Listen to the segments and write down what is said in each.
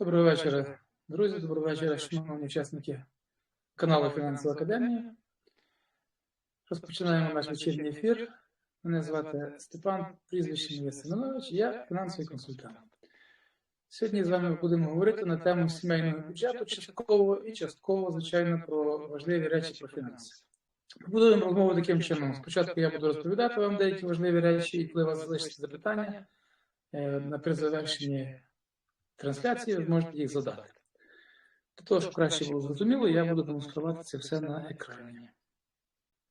Доброго вечора, друзі. Доброго вечора, шановні учасники каналу Фінансова Академія. Розпочинаємо наш вечірній ефір. Мене звати Степан, прізвище моє Семенович, я фінансовий консультант. Сьогодні з вами будемо говорити на тему сімейного бюджету, частково і частково, звичайно, про важливі речі про фінанси. Побудуємо розмову таким чином. Спочатку я буду розповідати вам деякі важливі речі, і коли у вас залишаться запитання, е, на при завершенні трансляції ви зможете їх задати. Для того, щоб краще було зрозуміло, я буду демонструвати це все на екрані.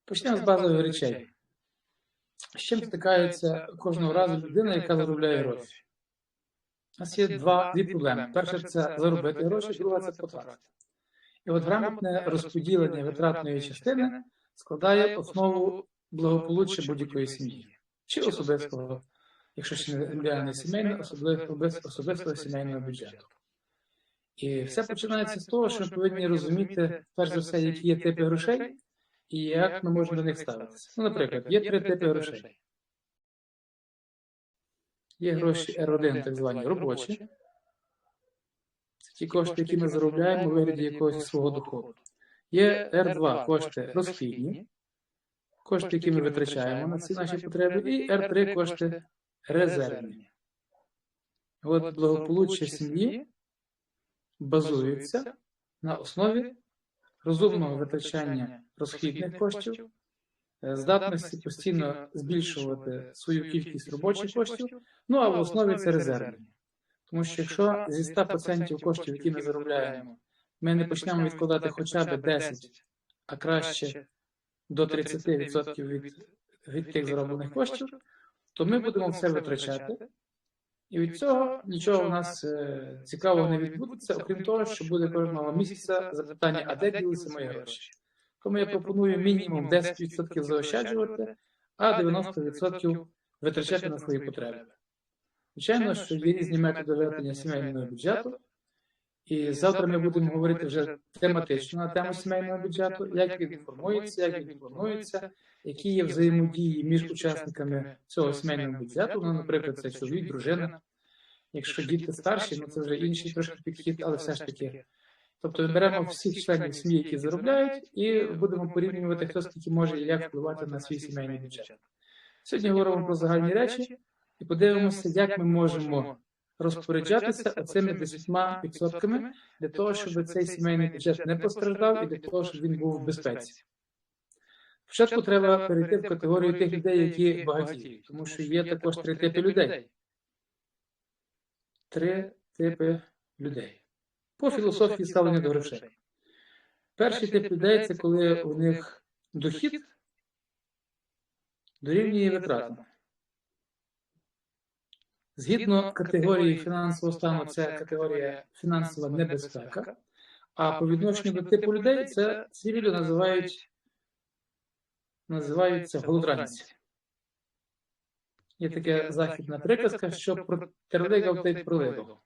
Почнемо з базових речей. З чим стикається кожного разу людина, яка заробляє гроші? У нас є два, дві проблеми. Перша це заробити гроші, друга це потратити. І от грамотне розподілення витратної частини складає основу благополуччя будь-якої сім'ї чи особистого, якщо ще не сімейне, особливо особистого сімейного бюджету. І все починається з того, що ми повинні розуміти, перш за все, які є типи грошей і як ми можемо до них ставитися. Ну, наприклад, є три типи грошей. Є гроші R1, так звані робочі. Це ті кошти, які ми заробляємо у вигляді якогось свого доходу. Є R2 кошти розхідні, кошти, які ми витрачаємо на ці наші потреби, і R3 кошти резервні. От благополуччя сім'ї базується на основі розумного витрачання розхідних коштів, здатності постійно збільшувати свою кількість робочих коштів, ну а в основі це резервні. Тому що якщо зі 100% коштів, які ми заробляємо, ми не почнемо відкладати хоча б 10, а краще до 30% від, від тих зароблених коштів, то ми будемо все витрачати. І від цього нічого у нас е, цікавого не відбудеться, окрім того, що буде кожного місяця запитання, а де ділися мої гроші. Тому я пропоную мінімум 10% заощаджувати, а 90% витрачати на свої потреби. Звичайно, що є різні методи ведення сімейного бюджету, і завтра ми будемо говорити вже тематично на тему сімейного бюджету, як він формується, як він планується, які є взаємодії між учасниками цього сімейного бюджету. Ну, наприклад, це чоловік, дружина. Якщо діти старші, ну це вже інший трошки підхід, але все ж таки. Тобто беремо всіх членів сім'ї, які заробляють, і будемо порівнювати, хто скільки може і як впливати на свій сімейний бюджет. Сьогодні говоримо про загальні речі і подивимося, як ми можемо розпоряджатися оцими 10% для того, щоб цей сімейний бюджет не постраждав і для того, щоб він був в безпеці. Спочатку треба перейти в категорію тих людей, які багаті, тому що є також три типи людей. Три типи людей. По філософії ставлення до грошей. Перший тип людей це коли у них дохід дорівнює витратам. Згідно категорії фінансового стану, це категорія фінансова небезпека, а по відношенню до типу людей це ці люди називають називаються голодранці. Є така західна приказка, що пролигав та й пролигав.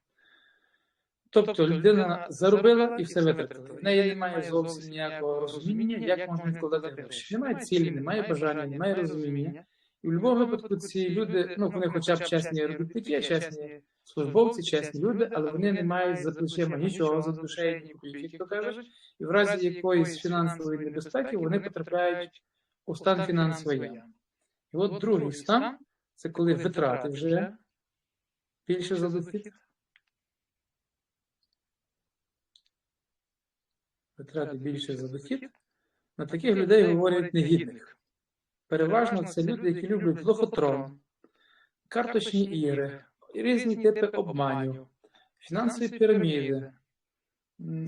Тобто людина заробила і все витратила. В неї немає зовсім ніякого розуміння, як можна відкладати гроші. Немає цілі, немає бажання, немає розуміння. І в будь-якому випадку ці люди, ну вони хоча б чесні робітники, чесні службовці, чесні люди, але вони не мають за плечима нічого за душею, ні копійки, хто каже, і в разі якоїсь фінансової небезпеки вони потрапляють у стан фінансової ями. І от другий стан це коли витрати вже більше за дохід. Витрати більше за дохід. На таких людей говорять негідних. Переважно це люди, які люблять лохотрон, карточні ігри, різні типи обманів, фінансові піраміди.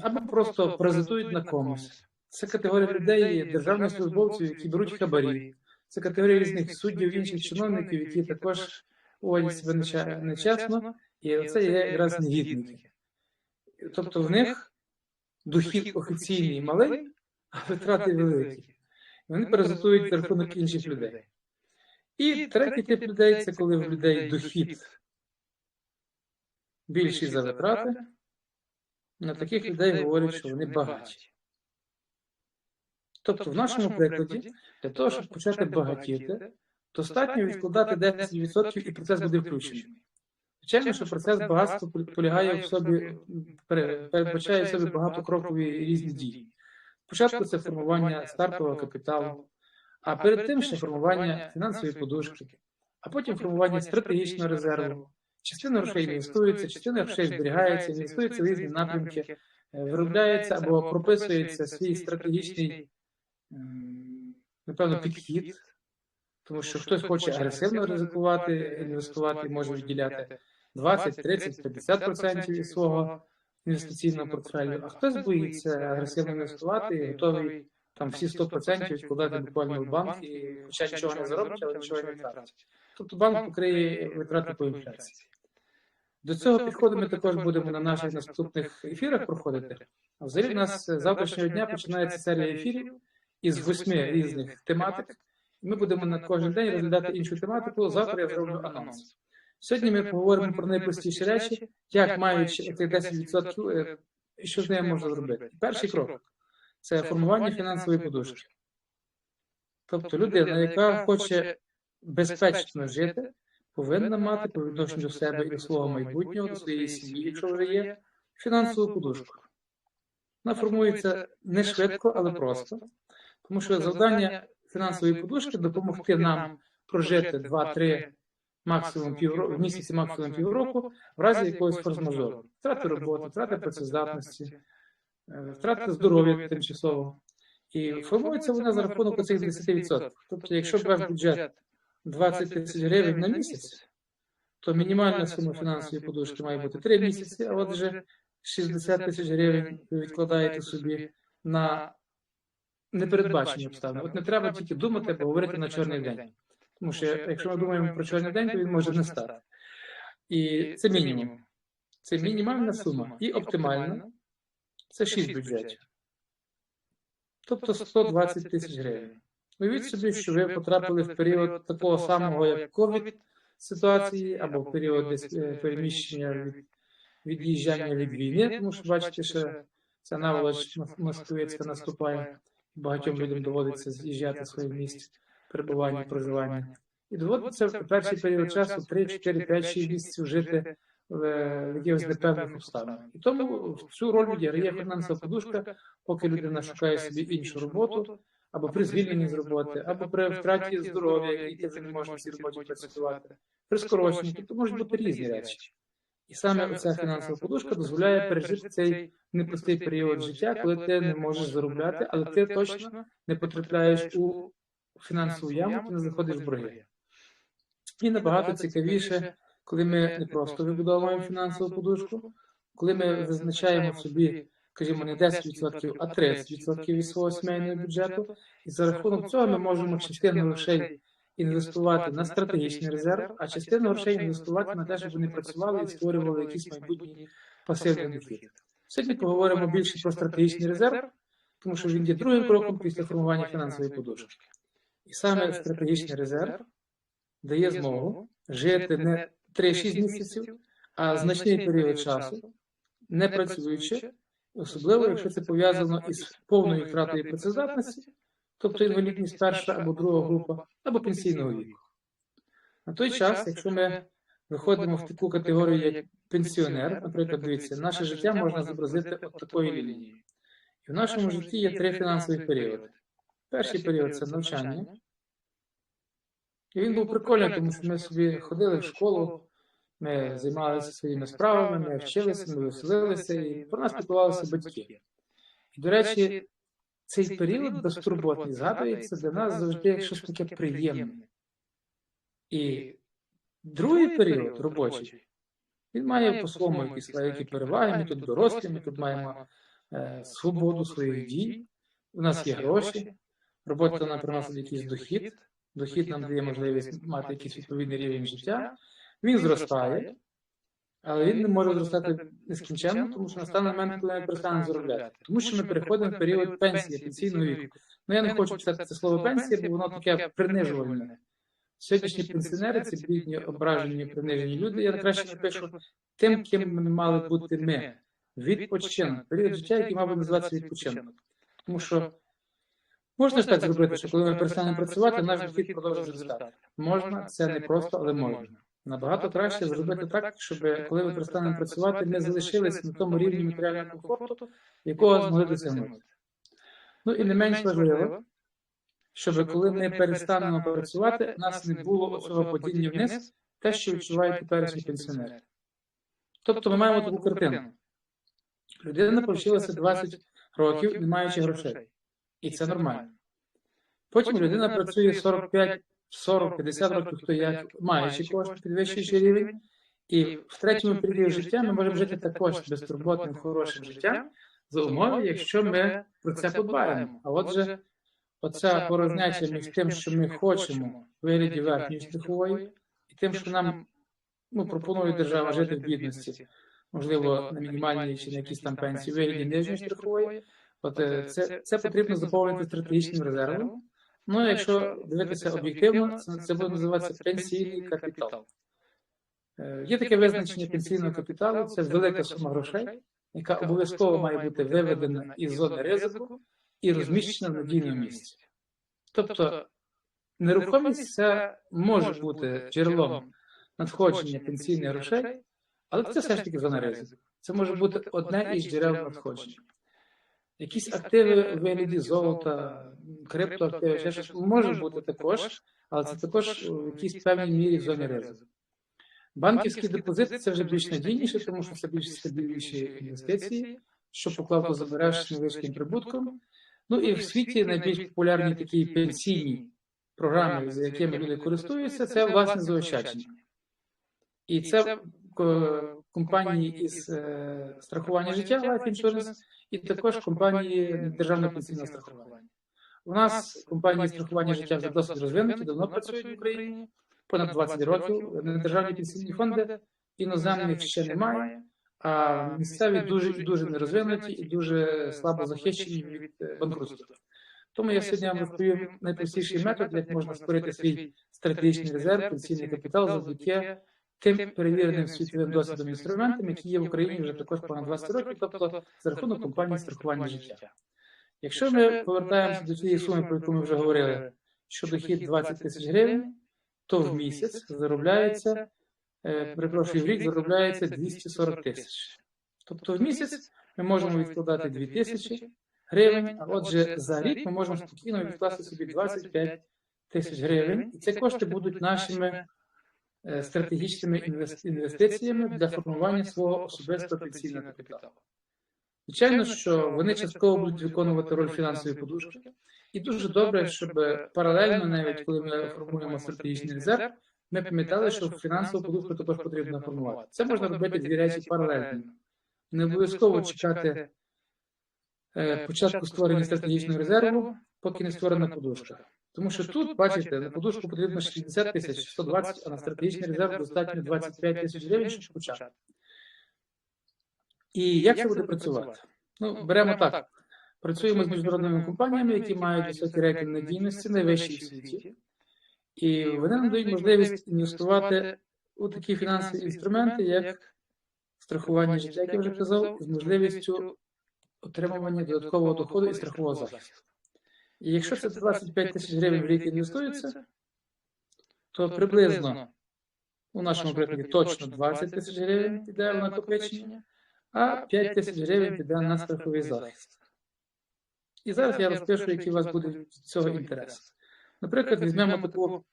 або просто паразитують на комусь. Це категорія людей, державних службовців, які беруть хабарі. Це категорія різних суддів, інших чиновників, які також поводять себе нечесно, і це є якраз негідники. Тобто в них дохід офіційний малий, а витрати великі. Вони паразитують за рахунок інших людей. І третій тип людей це коли в людей дохід більший за витрати. На таких людей говорять, що вони багаті. Тобто, в нашому прикладі, для того, щоб почати багатіти, достатньо відкладати 10% і процес буде включений. Звичайно, що процес багатства полягає в собі, пере- передбачає в собі багатокрокові різні дії. Спочатку це формування стартового капіталу, а перед тим ще формування фінансової подушки, а потім формування стратегічного резерву. Частина грошей інвестується, частина грошей зберігається, інвестується в різні напрямки, е, виробляється або прописується свій стратегічний, напевно, підхід, тому що хтось хоче агресивно ризикувати, інвестувати, може виділяти 20, 30, 50% від свого інвестиційного портфелю, а хтось боїться агресивно інвестувати і готовий там всі 100% відкладати буквально в банк, і хоча нічого не заробить, але нічого не втратить. Тобто банк покриє витрати по інфляції. До цього підходу ми також будемо на наших наступних ефірах проходити. А взагалі у нас з завтрашнього дня починається серія ефірів із восьми різних тематик. Ми будемо на кожен день розглядати іншу тематику. Завтра я зроблю анонс. Сьогодні ми поговоримо про найпростіші речі, як маючи цих 10%, е, що з нею можна зробити. Перший крок це формування фінансової подушки. Тобто людина, яка хоче безпечно жити, повинна мати по відношенню до себе і до свого майбутнього, до своєї сім'ї, якщо вже є, фінансову подушку. Вона формується не швидко, але просто. Тому що завдання фінансової подушки допомогти нам прожити 2-3 максимум півроку, в місяці максимум півроку, в разі якогось форс-мажору. Втрати роботи, втрати працездатності, е, втрати здоров'я тимчасово. І формується вона за рахунок цих 10%. Тобто, якщо ваш бюджет 20 тисяч гривень на місяць, то мінімальна сума фінансової подушки має бути 3 місяці, а отже 60 тисяч гривень ви відкладаєте собі на непередбачені обставини. От не треба тільки думати або говорити на чорний день. Тому що якщо ми думаємо про чорний день, то він може не стати. І це мінімум. Це мінімальна сума. І оптимальна це 6 бюджетів. Тобто 120 тисяч гривень. Уявіть собі, що ви потрапили в період такого самого, як ковід ситуації, або в період десь е, переміщення від від'їжджання від війни, тому що бачите, що ця наволоч мос- московицька наступає, багатьом людям доводиться з'їжджати з своїх місць перебування, проживання. І доводиться в перший період часу 3, 4, 5, 6 місяців жити в якихось непевних обставинах. І тому цю роль відіграє фінансова подушка, поки людина шукає собі іншу роботу, або при звільненні з роботи, або при втраті здоров'я, яке ти не можеш цій роботі працювати, при скороченні, тобто можуть бути різні речі. І саме оця фінансова подушка дозволяє пережити цей непростий період життя, коли ти не можеш заробляти, але ти точно не потрапляєш у фінансову яму, ти не заходиш в борги. І набагато цікавіше, коли ми не просто вибудовуємо фінансову подушку, коли ми визначаємо собі, скажімо, не 10%, а 30% від свого сімейного бюджету, і за рахунок цього ми можемо частину грошей інвестувати на стратегічний резерв, а частину грошей інвестувати на те, щоб вони працювали і створювали якийсь майбутній пасивний дохід. Сьогодні поговоримо більше про стратегічний резерв, тому що він є другим кроком після формування фінансової подушки. І саме стратегічний резерв дає змогу жити не 3-6 місяців, а значний період часу, не працюючи, особливо якщо це пов'язано із повною втратою працездатності, тобто інвалідність перша або друга група, або пенсійного віку. На той час, якщо ми виходимо в таку категорію, як пенсіонер, наприклад, дивіться, наше життя можна зобразити от такою лінією. І в нашому житті є три фінансові періоди. Перший період це навчання. І він був прикольний, тому що ми собі ходили в школу, ми займалися своїми справами, ми вчилися, ми веселилися, і про нас піклувалися батьки. І, до речі, цей період безтурботний згадується для нас завжди як щось таке приємне. І другий період робочий, він має по-своєму якісь які переваги. Ми тут дорослі, ми тут маємо е, свободу своїх дій, у нас є гроші, робота нам приносить якийсь дохід, дохід нам дає можливість мати якийсь відповідний рівень життя. Він зростає, але він не може зростати нескінченно, тому що настане момент, коли ми перестанемо заробляти. Тому що ми переходимо в період пенсії, пенсійного віку. Ну я не хочу писати це слово пенсія, бо воно таке принижувальне. Сьогоднішні пенсіонери це бідні, ображені, принижені люди. Я краще напишу тим, ким ми мали бути ми. Відпочинок. Період життя, який мав би називатися відпочинок. Тому що можна ж так зробити, що коли ми перестанемо працювати, наш дохід продовжує зростати. Можна, це не просто, але можна. Набагато краще зробити так, щоб коли ви перестанете працювати, ми залишилися на тому рівні матеріального комфорту, якого змогли досягнути. Ну і не менш важливо, щоб коли ми перестанемо працювати, у нас не було цього падіння вниз, те, що відчувають теперішні пенсіонери. Тобто ми маємо таку картину. Людина повчилася 20 років, не маючи грошей. І це нормально. Потім людина працює 45, 40, 50 років, хто як, маючи кошти, підвищуючи рівень. І в третьому періоді життя ми можемо жити також безтурботним, хорошим життям за умови, якщо ми про це подбаємо. А отже, оця порожняча між тим, що ми хочемо в вигляді верхньої шляхової, і тим, що нам ну, пропонує держава жити в бідності, можливо, на мінімальній чи на якійсь там пенсії в вигляді нижньої шляхової, от е, це, це потрібно заповнити стратегічним резервом. Ну, а якщо дивитися об'єктивно, це, це буде називатися пенсійний капітал. Е, Є таке визначення пенсійного капіталу, це велика сума грошей, яка обов'язково має бути виведена із зони ризику і розміщена в надійному місці. Тобто нерухомість це може бути джерелом надходження пенсійних грошей, але це все ж таки зона ризику. Це може бути одне із джерел надходження. Якісь активи у вигляді золота, криптоактиви, ще щось. може бути також, але це також у якійсь певній мірі в зоні ризику. Банківські депозити це вже більш надійніше, тому що це більш стабільніші інвестиції, що поклав забереш з невеличким прибутком. Ну і в світі найбільш популярні такі пенсійні програми, за якими люди користуються, це власне заощадження. І це компанії із е, страхування життя Life Insurance і також компанії державного пенсійного страхування. У нас компанії страхування життя вже досить розвинуті, давно працюють в Україні, понад 20 років. Державні пенсійні фонди іноземних ще немає, а місцеві дуже дуже нерозвинуті і дуже слабо захищені від е, банкрутства. Тому я сьогодні вам розповім найпростіший метод, як можна створити свій стратегічний резерв, пенсійний капітал завдяки тим перевіреним світовим досвідом інструментам, які є в Україні вже також понад 20 років, тобто за рахунок компанії страхування життя. Якщо ми повертаємося до цієї суми, про яку ми вже говорили, що дохід 20 тисяч гривень, то в місяць заробляється, е, перепрошую, в рік заробляється 240 тисяч. Тобто в місяць ми можемо відкладати 2 тисячі гривень, а отже, за рік ми можемо спокійно відкласти собі 25 тисяч гривень, і ці кошти будуть нашими е, стратегічними інвестиціями для формування свого особистого пенсійного капіталу. Звичайно, що вони частково будуть виконувати роль фінансової подушки, і дуже добре, щоб паралельно, навіть коли ми формуємо стратегічний резерв, ми пам'ятали, що фінансову подушку також потрібно формувати. Це можна робити дві речі паралельно. Не обов'язково чекати е, початку створення стратегічного резерву, поки не створена подушка. Тому що тут, бачите, на подушку потрібно 60 тисяч, 120, а на стратегічний резерв достатньо 25 тисяч гривень, щоб почати. І як це буде працювати? Ну, беремо так. Працюємо з міжнародними компаніями, які мають високий рейтинг надійності, найвищий в світі. І вони нам дають можливість інвестувати у такі фінансові інструменти, як страхування життя, як я вже казав, з можливістю отримування додаткового доходу і страхового захисту. І якщо це 25 тисяч гривень в рік інвестується, то приблизно у нашому прикладі точно 20 тисяч гривень піде в накопичення, а 5 тисяч гривень піде на страховий захист. І зараз я розпишу, який у вас буде від цього інтерес. Наприклад, візьмемо таку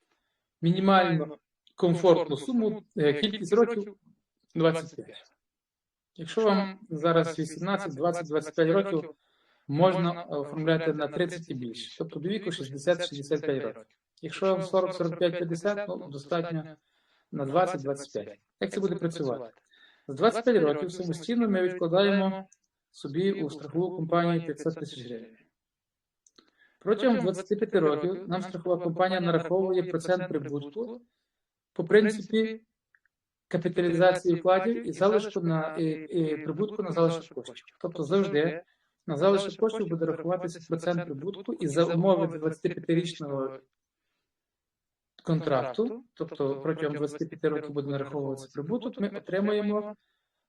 мінімальну комфортну суму, е, кількість років 25. Якщо вам зараз 18, 20, 25 років, можна оформляти на 30 і більше, тобто до віку 60-65 років. Якщо вам 40, 45, 50, ну, достатньо на 20-25. Як це буде працювати? З 25 років самостійно ми відкладаємо собі у страхову компанію 500 тисяч гривень. Протягом 25 років нам страхова компанія нараховує процент прибутку по принципі капіталізації вкладів і залишку на і, і прибутку на залишок коштів. Тобто завжди на залишок коштів буде рахуватися процент прибутку і за умови 25-річного контракту, тобто протягом 25 років буде нараховуватися прибуток, ми отримаємо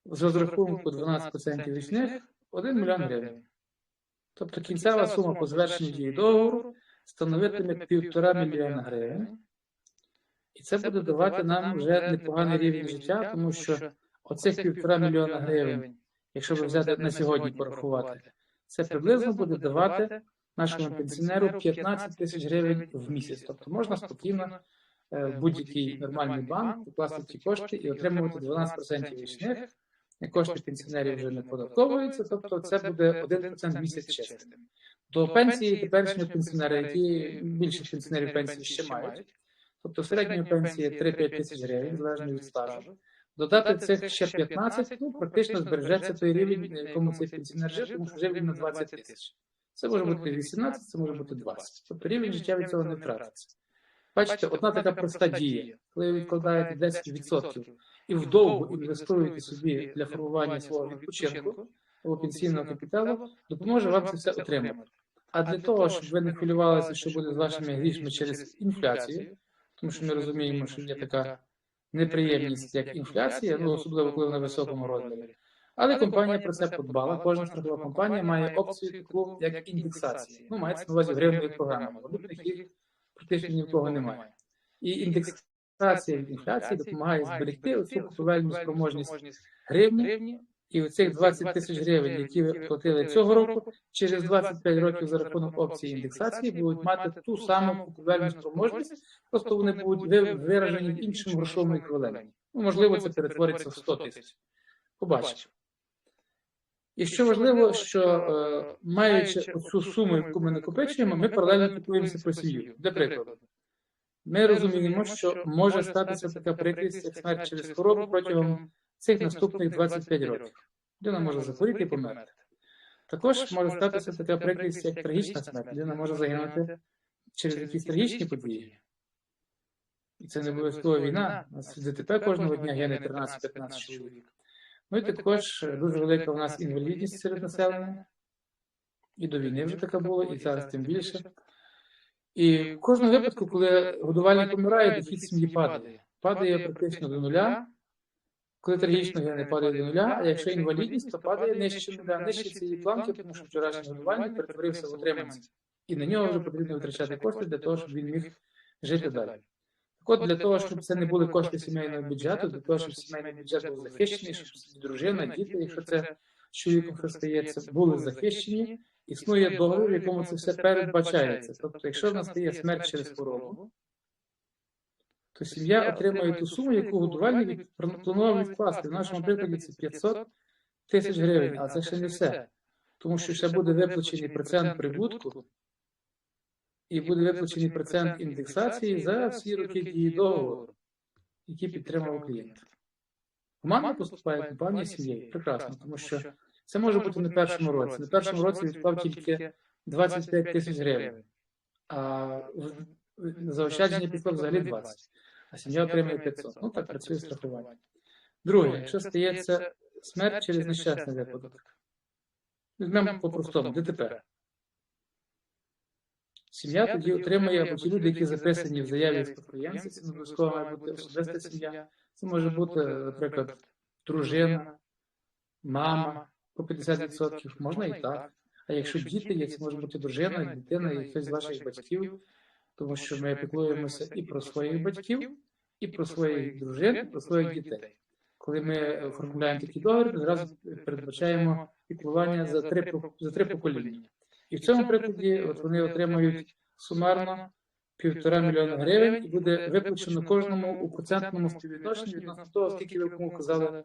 з розрахунку 12% річних 1 мільйон гривень. Тобто кінцева сума по завершенню дії договору становитиме 1,5 мільйона гривень. І це буде давати нам вже непоганий рівень життя, тому що оцих півтора мільйона гривень, якщо ви взяти на сьогодні порахувати, це приблизно буде давати нашому пенсіонеру 15 тисяч гривень в місяць. Тобто можна спокійно е, в будь-який нормальний банк покласти ті кошти і отримувати 12% річних. Кошти пенсіонерів вже не податковуються, тобто це буде 1% в місяць чистим. До пенсії теперішнього пенсіонера, які більше пенсіонерів пенсії ще мають, тобто середня пенсія 3-5 тисяч гривень, залежно від стажу. Додати цих ще 15, ну практично збережеться той рівень, на якому цей пенсіонер жив, тому що жив він на 20 тисяч. Це може бути 18, це може бути 20. Тобто рівень життя від цього не втратиться. Бачите, одна така проста дія, коли ви відкладаєте 10% і вдовго інвестуєте собі для формування свого відпочинку або пенсійного капіталу, допоможе вам це все отримати. А для того, щоб ви не хвилювалися, що буде з вашими грішми через інфляцію, тому що ми розуміємо, що є така неприємність, як інфляція, ну особливо коли на високому розмірі. Але компанія про це подбала. Кожна страхова компанія має опцію таку, як індексація. Ну, мається на увазі гривневі програми. Валютних їх практично ні в кого немає. І індексація від інфляції допомагає зберегти оцю купівельну спроможність гривні. І оцих 20 тисяч гривень, які ви платили цього року, через 25 років за рахунок опції індексації будуть мати ту саму купівельну спроможність, просто вони будуть виражені в іншому грошовому еквіваленті. Ну, можливо, це перетвориться в 100 тисяч. Побачимо. І що важливо, що е, маючи цю суму, яку ми накопичуємо, ми паралельно купуємося про сім'ю. Для прикладу, ми розуміємо, що може статися така прикрість, як смерть через хворобу протягом цих наступних 25 років. Людина може захворіти і померти. Також може статися така прикрість, як трагічна смерть. Людина може загинути через якісь трагічні події. І це не обов'язково війна. У нас ДТП кожного дня гине 13-15 чоловік. Ну і також е, дуже велика у нас інвалідність серед населення. І до війни вже така була, і зараз тим більше. І в кожному випадку, коли годувальник помирає, дохід сім'ї падає. Падає практично до нуля. Коли трагічно гине падає до нуля, а якщо інвалідність, то падає нижче нуля, нижче цієї планки, тому що вчорашній годувальник перетворився в отриманця. І на нього вже потрібно витрачати кошти для того, щоб він міг жити далі. Так от для того, щоб це не були кошти сімейного бюджету, для того, щоб сімейний бюджет був захищений, щоб дружина, діти, якщо це чоловіком стається, були захищені, існує договір, в якому це все передбачається. Тобто, якщо в нас стає смерть через хворобу, то сім'я отримує ту суму, яку годувальник планував відкласти. В нашому прикладі це 500 тисяч гривень, а це ще не все. Тому що ще буде виплачений процент прибутку. і буде виплачений процент індексації за всі роки дії договору, які підтримав клієнт. Команда поступає компанія сім'єю. Прекрасно, тому що це може бути на першому році. На першому році відклав тільки 25 тисяч гривень, а заощадження підклав взагалі 20, а сім'я отримує 500. Ну так працює страхування. Друге, якщо стається смерть через нещасний випадок, візьмемо по-простому, ДТП. Сім'я тоді отримує або ті люди, які записані в заяві спадкоємця, це обов'язково має бути особиста сім'я. Це може бути, наприклад, дружина, мама по 50%, можна і так. А якщо діти є, це може бути дружина, дитина і хтось з ваших батьків, тому що ми піклуємося і про своїх батьків, і про своїх дружин, і про своїх дітей. Коли ми оформляємо такі договір, ми зразу передбачаємо піклування за три, за три покоління. І в цьому прикладі от вони отримують сумарно півтора мільйона гривень і буде виплачено кожному у процентному співвідношенні відносно того, скільки ви кому казали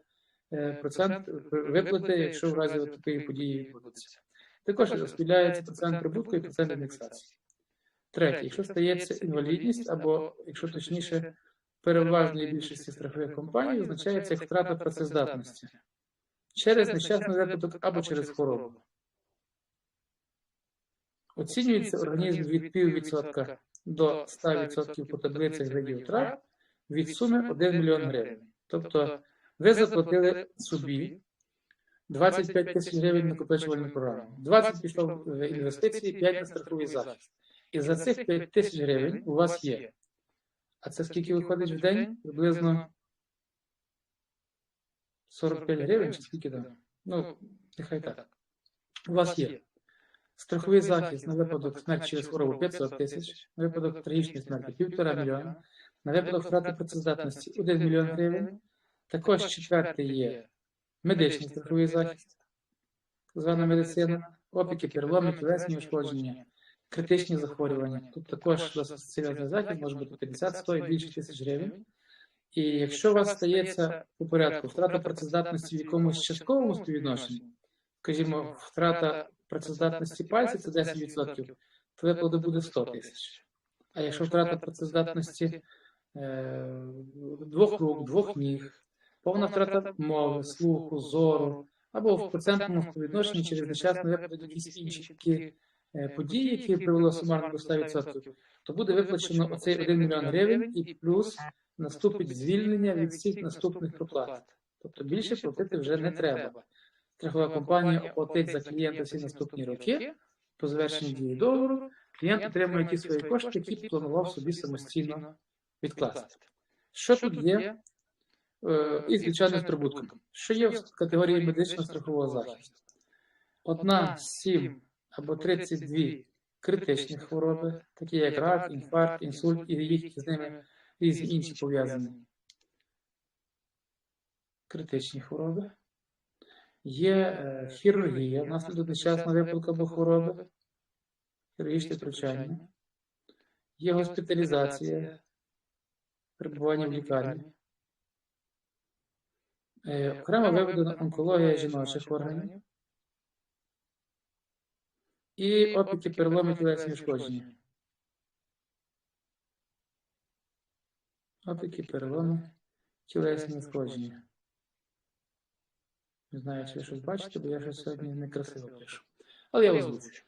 е, процент виплати, якщо в разі такої події відбудеться. Також розподіляється процент прибутку і процент індексації. Третє, якщо стається інвалідність, або, якщо точніше, переважної більшості страхових компаній, означається як втрата працездатності через нещасний випадок або через хворобу. Оцінюється організм від піввідсотка до 100% по таблицях видів втрат від суми 1 мільйон гривень. Тобто ви заплатили собі 25 тисяч гривень накопичувальну програму. 20 пішло в інвестиції, 5 на страховий захист. І за цих 5 тисяч гривень у вас є. А це скільки виходить в день? Приблизно 45 гривень чи скільки там? Ну, нехай так. У вас є. страховий захист на випадок смерті через хворобу 500 тисяч, на випадок трагічної смерті 1,5 мільйона, на випадок втрати працездатності 1 мільйон гривень. Також четвертий є медичний страховий захист, звана медицина, опіки, переломи, тілесні ушкодження, критичні захворювання. Тут також досить серйозний захист, може бути 50, 100 і більше тисяч гривень. І якщо у вас стається у порядку втрата працездатності в якомусь частковому співвідношенні, скажімо, втрата працездатності пальця це 10%, то виплата буде 100 тисяч. А якщо втрата працездатності е, двох рук, двох ніг, повна втрата мови, слуху, зору, або в процентному співвідношенні через нещасний випадок якісь інші такі е, події, які привело сумарно до 100%, то буде виплачено оцей 1 мільйон гривень і плюс наступить звільнення від всіх наступних проплат. Тобто більше платити вже не треба. Страхова компанія оплатить за клієнта всі наступні роки. По завершенні дії договору клієнт отримує ті свої кошти, які планував собі самостійно відкласти. Що тут є е, із звичайним прибутком? Що є в категорії медичного страхового захисту? Одна з 7 або 32 критичні хвороби, такі як рак, інфаркт, інсульт і їх з ними різні інші пов'язані. критичні хвороби. Є е, хірургія. внаслідок нещасного випадку або хвороби, хірургічне втручання. Є госпіталізація, перебування в лікарні. Е, Окремо виведена онкологія жіночих органів. І опіки переломи тілесні ушкодження. Опіки, переломи, тілесні ушкодження. Не знаю, чи ви щось бачите, бо я щось сьогодні некрасиво пишу. Але я озвучу.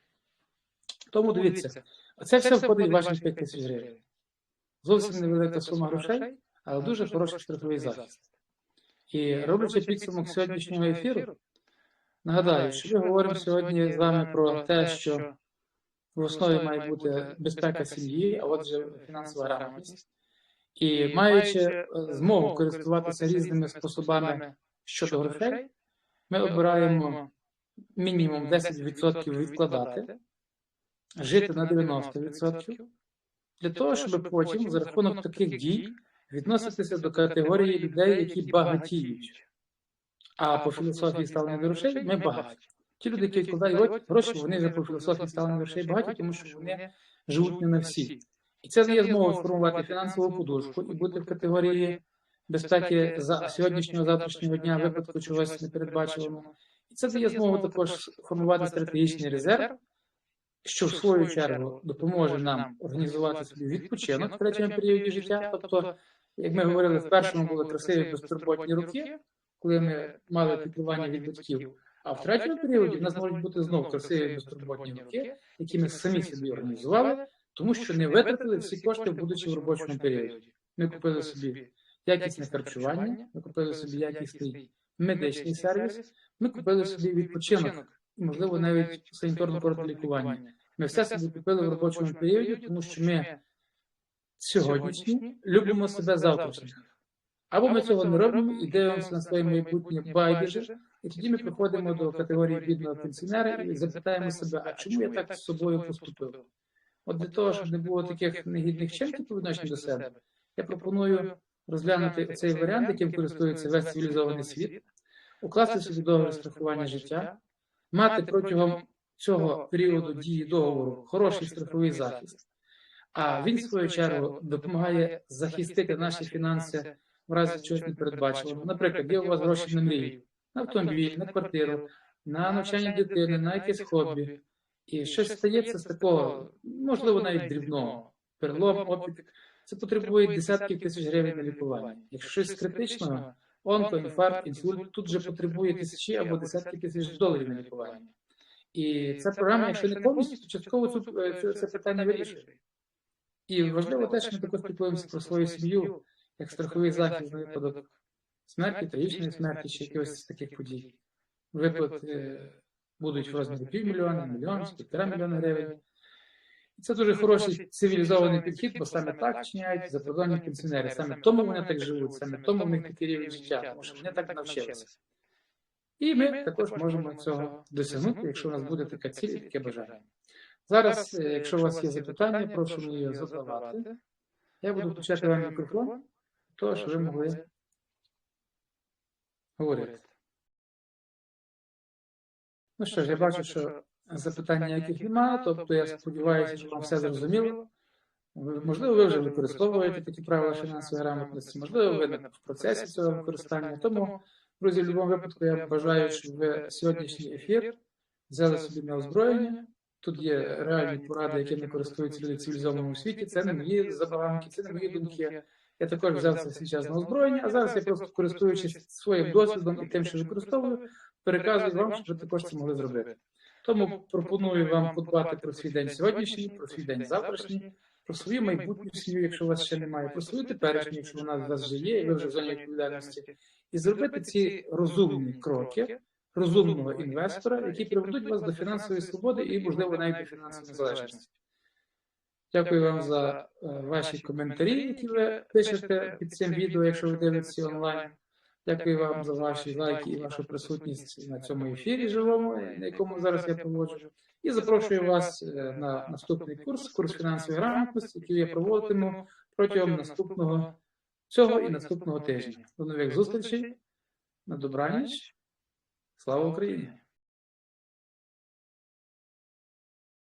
Тому дивіться, це все входить в ваші 5 тисяч гривень. Зовсім невелика сума грошей, але дуже хороший страховий захист. І роблячи підсумок сьогоднішнього ефіру, нагадаю, що ми говоримо сьогодні з вами про те, що в основі має бути безпека сім'ї, а отже, фінансова грамотність. І маючи е, змогу користуватися різними способами щодо грошей, ми обираємо мінімум 10% відкладати, жити на 90%, для того, щоб потім за рахунок таких дій відноситися до категорії людей, які багатіють. А по філософії ставлення грошей ми багаті. Ті люди, які відкладають гроші, вони вже по філософії ставлення грошей багаті, тому що вони живуть не на всі. І це дає змогу сформувати фінансову подушку і бути в категорії безпеки за сьогоднішнього завтрашнього дня випадку чогось непередбачуваного. І це дає змогу також формувати стратегічний резерв, що в свою чергу допоможе нам організувати собі відпочинок в третьому періоді життя. Тобто, як ми говорили, в першому були красиві безтурботні роки, коли ми мали піклування від батьків. А в третьому періоді в нас можуть бути знову красиві безтурботні роки, які ми самі собі організували, тому що не витратили всі кошти, будучи в робочому періоді. Ми купили собі якісне харчування, ми купили собі якісний медичний сервіс, ми купили собі відпочинок, можливо, навіть санітарно курортне лікування. Ми все собі купили в робочому періоді, тому що ми сьогоднішні любимо себе завтрашніх. Або ми цього не робимо і дивимося на своє майбутнє байдуже, і тоді ми приходимо до категорії бідного пенсіонера і запитаємо себе, а чому я так з собою поступив? От для того, щоб не було таких негідних вчинків по відношенню до себе, я пропоную розглянути цей варіант, яким користується весь цивілізований світ, укласти собі договір страхування життя, мати протягом цього періоду дії договору хороший страховий захист, а він, в свою чергу, допомагає захистити наші фінанси в разі чогось непередбаченого. Наприклад, є у вас гроші на мрію, на автомобіль, на квартиру, на навчання дитини, на якесь хобі. І щось стається з такого, можливо, навіть дрібного, перелом, опік. Це потребує десятків тисяч гривень на лікування. Якщо щось критичного, онко, інфаркт, інсульт, тут же потребує тисячі або десятки тисяч доларів на лікування. І ця програма, якщо не повністю, то частково е, це, це питання вирішує. І важливо те, що ми також піклуємося про свою сім'ю, як страховий захист на випадок смерті, трагічної смерті чи якихось таких подій. Виплати е, будуть в розмірі півмільйона, мільйон, півтора мільйона гривень. І це дуже хороший цивілізований підхід, бо саме так вчиняють закордонні пенсіонери. Саме тому вони так живуть, саме тому в них такий рівень життя, тому що вони так навчилися. І ми також можемо цього досягнути, якщо у нас буде така ціль і таке бажання. Зараз, е, якщо у вас є запитання, прошу мені задавати. Я буду включати вам мікрофон, щоб ви могли говорити. Ну що ж, я бачу, що запитань ніяких немає, тобто я сподіваюся, що вам все зрозуміло. Можливо, ви вже використовуєте такі правила фінансової грамотності, можливо, ви в процесі цього використання. Тому, друзі, в будь-якому випадку я бажаю, щоб ви сьогоднішній ефір взяли собі на озброєння. Тут є реальні поради, якими користуються люди в цивілізованому світі. Це не мої забаганки, це не мої думки. Я також взяв це свій на озброєння, а зараз я просто користуючись своїм досвідом і тим, що використовую, переказую вам, щоб ви також це могли зробити. Тому пропоную вам подбати про свій день сьогоднішній, про свій день завтрашній, про свою майбутню сім'ю, якщо у вас ще немає, про свою теперішню, якщо вона у вас вже є, і ви вже в зоні відповідальності, і зробити ці розумні кроки розумного інвестора, які приведуть вас до фінансової свободи і, можливо, навіть до фінансової незалежності. Дякую вам за е, ваші коментарі, які ви пишете під цим відео, якщо ви дивитеся онлайн. Дякую вам за ваші лайки і вашу присутність на цьому ефірі живому, на якому зараз я проводжу. І запрошую вас е, на наступний курс, курс фінансової грамотності, який я проводитиму протягом наступного цього і наступного тижня. До нових зустрічей. На добраніч. Слава Україні!